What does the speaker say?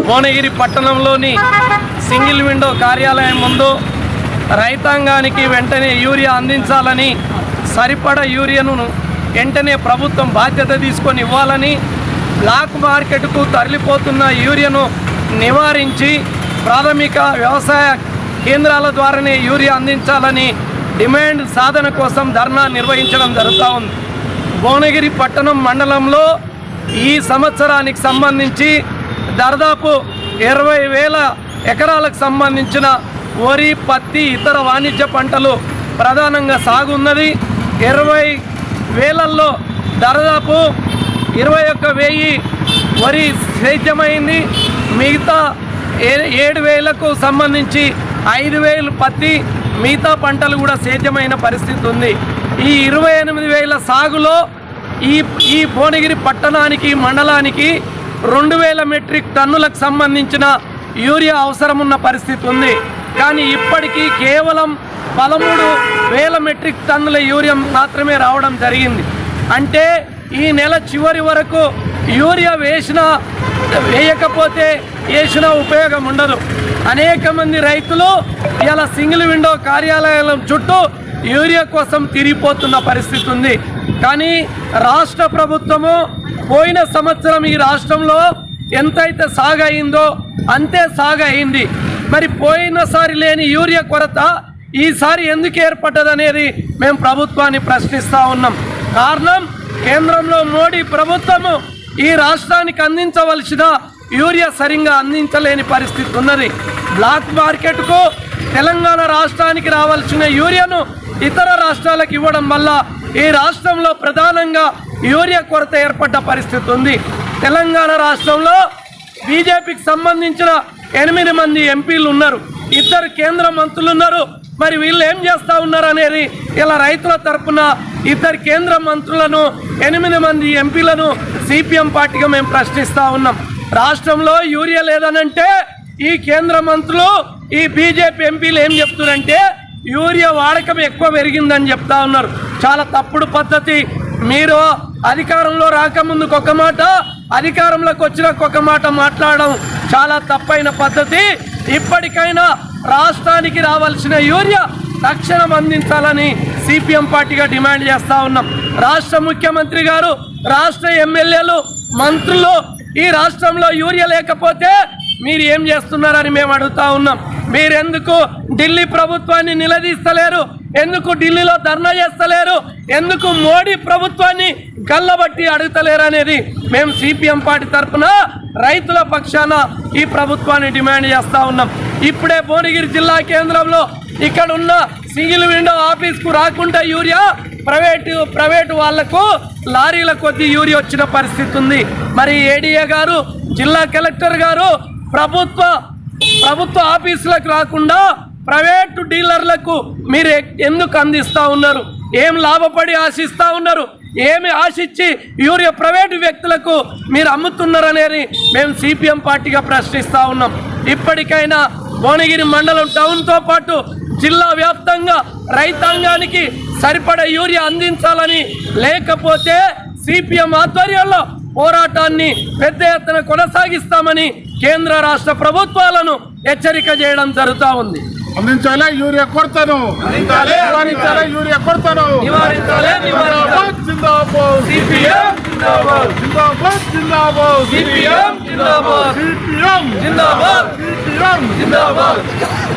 భువనగిరి పట్టణంలోని single window కార్యాలయం ముందు రైతాంగానికి వెంటనే యూరియా అందించాలని సరిపడ యూరియాను వెంటనే ప్రభుత్వం బాధ్యత తీసుకొని ఇవ్వాలని బ్లాక్ మార్కెట్కు తరలిపోతున్న యూరియాను నివారించి ప్రాథమిక వ్యవసాయ కేంద్రాల ద్వారానే యూరియా అందించాలని డిమాండ్ సాధన కోసం ధర్నా నిర్వహించడం జరుగుతూ ఉంది. భువనగిరి పట్టణం మండలంలో ఈ సంవత్సరానికి సంబంధించి దాదాపు ఇరవై వేల ఎకరాలకు సంబంధించిన వరి పత్తి ఇతర వాణిజ్య పంటలు ప్రధానంగా సాగున్నది. ఇరవై వేలల్లో దాదాపు ఇరవై ఒక్క వెయ్యి వరి సేద్యమైంది. మిగతా ఏ- ఏడు వేలకు సంబంధించి ఐదు వేలు పత్తి మిగతా పంటలు కూడా సేద్యమైన పరిస్థితి ఉంది. ఈ ఇరవై ఎనిమిది వేల సాగులో ఈ ఈ భువనగిరి పట్టణానికి మండలానికి రెండు వేల మెట్రిక్ టన్నులకు సంబంధించిన యూరియా అవసరం ఉన్న పరిస్థితి ఉంది. కానీ ఇప్పటికీ కేవలం పదమూడు వేల మెట్రిక్ టన్నుల యూరియా మాత్రమే రావడం జరిగింది. అంటే ఈ నెల చివరి వరకు యూరియా వేసిన వేయకపోతే వేసిన ఉపయోగం ఉండదు. అనేక మంది రైతులు ఇలా సింగిల్ విండో కార్యాలయాల చుట్టూ యూరియా కోసం తిరిగిపోతున్న పరిస్థితి ఉంది. కానీ రాష్ట్ర ప్రభుత్వము పోయిన సంవత్సరం ఈ రాష్ట్రంలో ఎంతైతే సాగయిందో అంతే సాగయింది. మరి పోయినసారి లేని యూరియా కొరత ఈసారి ఎందుకు ఏర్పడ్డదనేది మేము ప్రభుత్వాన్ని ప్రశ్నిస్తూ ఉన్నాం. కారణం కేంద్రంలో మోడీ ప్రభుత్వము ఈ రాష్ట్రానికి అందించవలసిన యూరియా సరిగ్గా అందించలేని పరిస్థితి ఉన్నది. బ్లాక్ మార్కెట్కు తెలంగాణ రాష్ట్రానికి రావాల్సిన యూరియాను ఇతర రాష్ట్రాలకు ఇవ్వడం వల్ల ఈ రాష్ట్రంలో ప్రధానంగా యూరియా కొరత ఏర్పడ్డ పరిస్థితి ఉంది. తెలంగాణ రాష్ట్రంలో బీజేపీకి సంబంధించిన ఎనిమిది మంది ఎంపీలు ఉన్నారు. ఇద్దరు కేంద్ర మంత్రులు ఉన్నారు. మరి వీళ్ళు ఏం చేస్తూ ఉన్నారు అనేది ఇలా రైతుల తరఫున ఇద్దరు కేంద్ర మంత్రులను ఎనిమిది మంది ఎంపీలను సిపిఎం పార్టీగా మేము ప్రశ్నిస్తూ ఉన్నాం. రాష్ట్రంలో యూరియా లేదనంటే ఈ కేంద్ర మంత్రులు ఈ బీజేపీ ఎంపీలు ఏం చెప్తున్నారంటే యూరియా వాడకం ఎక్కువ పెరిగిందని చెప్తా ఉన్నారు. చాలా తప్పుడు పద్ధతి. మీరు అధికారంలో రాకముందుకు ఒక మాట అధికారంలోకి వచ్చినాక ఒక మాట మాట్లాడడం చాలా తప్పైన పద్ధతి. ఇప్పటికైనా రాష్ట్రానికి రావాల్సిన యూరియా తక్షణం అందించాలని సిపిఎం పార్టీగా డిమాండ్ చేస్తూ ఉన్నాం. రాష్ట్ర ముఖ్యమంత్రి గారు రాష్ట్ర ఎమ్మెల్యేలు మంత్రులు ఈ రాష్ట్రంలో యూరియా లేకపోతే మీరు ఏం చేస్తున్నారని మేము అడుగుతా ఉన్నాం. మీరెందుకు ఢిల్లీ ప్రభుత్వాన్ని నిలదీస్తలేరు? ఎందుకు ఢిల్లీలో ధర్నా చేస్తలేరు? ఎందుకు మోడీ ప్రభుత్వాన్ని గల్లబట్టి అడుగుతలేరు అనేది మేము సిపిఎం పార్టీ తరఫున రైతుల పక్షాన ఈ ప్రభుత్వాన్ని డిమాండ్ చేస్తూ ఉన్నాం. ఇప్పుడే భువనగిరి జిల్లా కేంద్రంలో ఇక్కడ ఉన్న సింగిల్ విండో ఆఫీస్కు రాకుండా యూరియా ప్రైవేటు ప్రైవేటు వాళ్ళకు లారీల కొద్ది యూరియా వచ్చిన పరిస్థితి ఉంది. మరి ఏడీఏ గారు జిల్లా కలెక్టర్ గారు ప్రభుత్వ ప్రభుత్వ ఆఫీసులకు రాకుండా ప్రైవేటు డీలర్లకు మీరు ఎందుకు అందిస్తూ ఉన్నారు? ఏం లాభపడి ఆశిస్తూ ఉన్నారు? ఏమి ఆశించి యూరియా ప్రైవేటు వ్యక్తులకు మీరు అమ్ముతున్నారనేది మేము సిపిఎం పార్టీగా ప్రశ్నిస్తూ ఉన్నాం. ఇప్పటికైనా భువనగిరి మండలం టౌన్తో పాటు జిల్లా వ్యాప్తంగా రైతాంగానికి సరిపడ యూరియా అందించాలని లేకపోతే సిపిఎం ఆధ్వర్యంలో పోరాటాన్ని పెద్ద ఎత్తున కొనసాగిస్తామని కేంద్ర రాష్ట్ర ప్రభుత్వాలను హెచ్చరిక చేయడం జరుగుతూ ఉంది. అందించాలి యూరియా నివారించాలి యూరియా నివారించాలి జిందాబాద్. సిపిఎం జిందాబాద్. జిందాబాద్ జిందాబాద్. సిపిఎం జిందాబాద్. సిపిఎం జిందాబాద్. సిపిఎం. జిందాబాద్.